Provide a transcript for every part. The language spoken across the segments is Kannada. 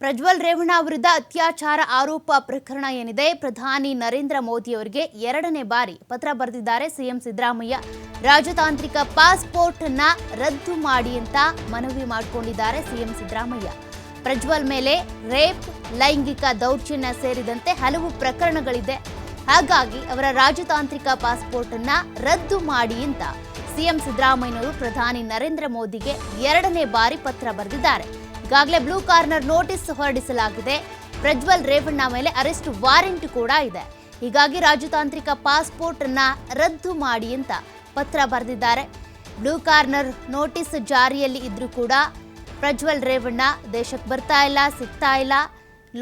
ಪ್ರಜ್ವಲ್ ರೇವಣ್ಣ ವಿರುದ್ಧ ಅತ್ಯಾಚಾರ ಆರೋಪ ಪ್ರಕರಣ ಏನಿದೆ? ಪ್ರಧಾನಿ ನರೇಂದ್ರ ಮೋದಿ ಅವರಿಗೆ ಎರಡನೇ ಬಾರಿ ಪತ್ರ ಬರೆದಿದ್ದಾರೆ ಸಿಎಂ ಸಿದ್ದರಾಮಯ್ಯ. ರಾಜತಾಂತ್ರಿಕ ಪಾಸ್ಪೋರ್ಟ್ ಅನ್ನ ರದ್ದು ಮಾಡಿ ಅಂತ ಮನವಿ ಮಾಡಿಕೊಂಡಿದ್ದಾರೆ ಸಿಎಂ ಸಿದ್ದರಾಮಯ್ಯ. ಪ್ರಜ್ವಲ್ ಮೇಲೆ ರೇಪ್, ಲೈಂಗಿಕ ದೌರ್ಜನ್ಯ ಸೇರಿದಂತೆ ಹಲವು ಪ್ರಕರಣಗಳಿದೆ. ಹಾಗಾಗಿ ಅವರ ರಾಜತಾಂತ್ರಿಕ ಪಾಸ್ಪೋರ್ಟ್ ಅನ್ನ ರದ್ದು ಮಾಡಿ ಅಂತ ಸಿಎಂ ಸಿದ್ದರಾಮಯ್ಯನವರು ಪ್ರಧಾನಿ ನರೇಂದ್ರ ಮೋದಿಗೆ ಎರಡನೇ ಬಾರಿ ಪತ್ರ ಬರೆದಿದ್ದಾರೆ. ಈಗಾಗಲೇ ಬ್ಲೂ ಕಾರ್ನರ್ ನೋಟಿಸ್ ಹೊರಡಿಸಲಾಗಿದೆ. ಪ್ರಜ್ವಲ್ ರೇವಣ್ಣ ಮೇಲೆ ಅರೆಸ್ಟ್ ವಾರೆಂಟ್ ಕೂಡ ಇದೆ. ಹೀಗಾಗಿ ರಾಜತಾಂತ್ರಿಕ ಪಾಸ್ಪೋರ್ಟ್ ಅನ್ನ ರದ್ದು ಮಾಡಿ ಅಂತ ಪತ್ರ ಬರೆದಿದ್ದಾರೆ. ಬ್ಲೂ ಕಾರ್ನರ್ ನೋಟಿಸ್ ಜಾರಿಯಲ್ಲಿ ಇದ್ರೂ ಕೂಡ ಪ್ರಜ್ವಲ್ ರೇವಣ್ಣ ದೇಶಕ್ಕೆ ಬರ್ತಾ ಇಲ್ಲ, ಸಿಗ್ತಾ ಇಲ್ಲ.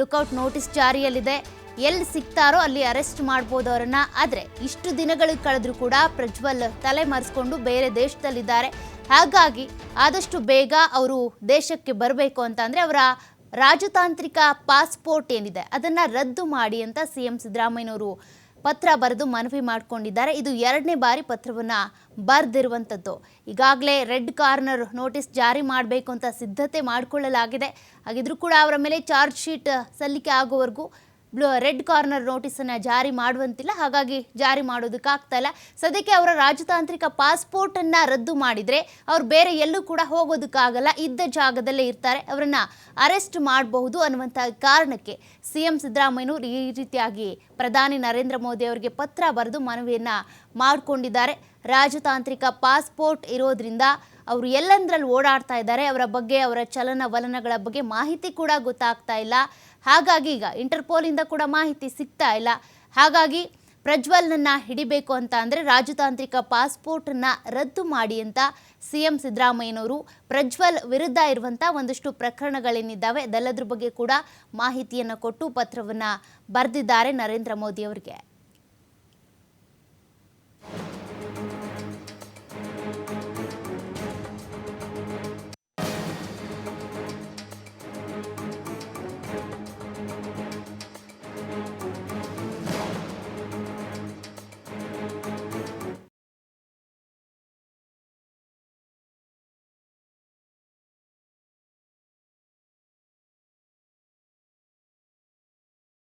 ಲುಕೌಟ್ ನೋಟಿಸ್ ಜಾರಿಯಲ್ಲಿದೆ. ಎಲ್ಲಿ ಸಿಗ್ತಾರೋ ಅಲ್ಲಿ ಅರೆಸ್ಟ್ ಮಾಡ್ಬೋದು ಅವರನ್ನ. ಆದರೆ ಇಷ್ಟು ದಿನಗಳು ಕಳೆದ್ರೂ ಕೂಡ ಪ್ರಜ್ವಲ್ ತಲೆ ಮರೆಸ್ಕೊಂಡು ಬೇರೆ ದೇಶದಲ್ಲಿದ್ದಾರೆ. ಹಾಗಾಗಿ ಆದಷ್ಟು ಬೇಗ ಅವರು ದೇಶಕ್ಕೆ ಬರಬೇಕು ಅಂತ ಅಂದರೆ ಅವರ ರಾಜತಾಂತ್ರಿಕ ಪಾಸ್ಪೋರ್ಟ್ ಏನಿದೆ ಅದನ್ನು ರದ್ದು ಮಾಡಿ ಅಂತ ಸಿ ಎಂ ಸಿದ್ದರಾಮಯ್ಯನವರು ಪತ್ರ ಬರೆದು ಮನವಿ ಮಾಡಿಕೊಂಡಿದ್ದಾರೆ. ಇದು ಎರಡನೇ ಬಾರಿ ಪತ್ರವನ್ನು ಬರೆದಿರುವಂಥದ್ದು ಈಗಾಗಲೇ ರೆಡ್ ಕಾರ್ನರ್ ನೋಟಿಸ್ ಜಾರಿ ಮಾಡಬೇಕು ಅಂತ ಸಿದ್ಧತೆ ಮಾಡಿಕೊಳ್ಳಲಾಗಿದೆ. ಹಾಗಿದ್ರೂ ಕೂಡ ಅವರ ಮೇಲೆ ಚಾರ್ಜ್ ಶೀಟ್ ಸಲ್ಲಿಕೆ ಆಗುವವರೆಗೂ ಬ್ಲೂ ರೆಡ್ ಕಾರ್ನರ್ ನೋಟಿಸನ್ನು ಜಾರಿ ಮಾಡುವಂತಿಲ್ಲ. ಹಾಗಾಗಿ ಜಾರಿ ಮಾಡೋದಕ್ಕಾಗ್ತಾ ಇಲ್ಲ. ಸದ್ಯಕ್ಕೆ ಅವರ ರಾಜತಾಂತ್ರಿಕ ಪಾಸ್ಪೋರ್ಟನ್ನು ರದ್ದು ಮಾಡಿದರೆ ಅವ್ರು ಬೇರೆ ಎಲ್ಲೂ ಕೂಡ ಹೋಗೋದಕ್ಕಾಗಲ್ಲ. ಇದ್ದ ಜಾಗದಲ್ಲೇ ಇರ್ತಾರೆ. ಅವರನ್ನು ಅರೆಸ್ಟ್ ಮಾಡಬಹುದು ಅನ್ನುವಂಥ ಕಾರಣಕ್ಕೆ ಸಿ ಎಂ ಸಿದ್ದರಾಮಯ್ಯನವರು ಈ ರೀತಿಯಾಗಿ ಪ್ರಧಾನಿ ನರೇಂದ್ರ ಮೋದಿ ಅವರಿಗೆ ಪತ್ರ ಬರೆದು ಮನವಿಯನ್ನು ಮಾಡಿಕೊಂಡಿದ್ದಾರೆ. ರಾಜತಾಂತ್ರಿಕ ಪಾಸ್ಪೋರ್ಟ್ ಇರೋದ್ರಿಂದ ಅವರು ಎಲ್ಲಂದ್ರಲ್ಲಿ ಓಡಾಡ್ತಾ ಇದ್ದಾರೆ, ಅವರ ಬಗ್ಗೆ, ಅವರ ಚಲನವಲನಗಳ ಬಗ್ಗೆ ಮಾಹಿತಿ ಕೂಡ ಗೊತ್ತಾಗ್ತಾ ಇಲ್ಲ. ಹಾಗಾಗಿ ಈಗ ಇಂಟರ್ಪೋಲಿಂದ ಕೂಡ ಮಾಹಿತಿ ಸಿಗ್ತಾ ಇಲ್ಲ. ಹಾಗಾಗಿ ಪ್ರಜ್ವಲ್ನನ್ನ ಹಿಡಿಬೇಕು ಅಂತ ಅಂದರೆ ರಾಜತಾಂತ್ರಿಕ ಪಾಸ್ಪೋರ್ಟನ್ನು ರದ್ದು ಮಾಡಿ ಅಂತ ಸಿ ಎಂ ಸಿದ್ದರಾಮಯ್ಯನವರು ಪ್ರಜ್ವಲ್ ವಿರುದ್ಧ ಇರುವಂಥ ಒಂದಷ್ಟು ಪ್ರಕರಣಗಳೇನಿದ್ದಾವೆ, ಅದೆಲ್ಲದ್ರ ಬಗ್ಗೆ ಕೂಡ ಮಾಹಿತಿಯನ್ನು ಕೊಟ್ಟು ಪತ್ರವನ್ನು ಬರೆದಿದ್ದಾರೆ ನರೇಂದ್ರ ಮೋದಿ ಅವರಿಗೆ.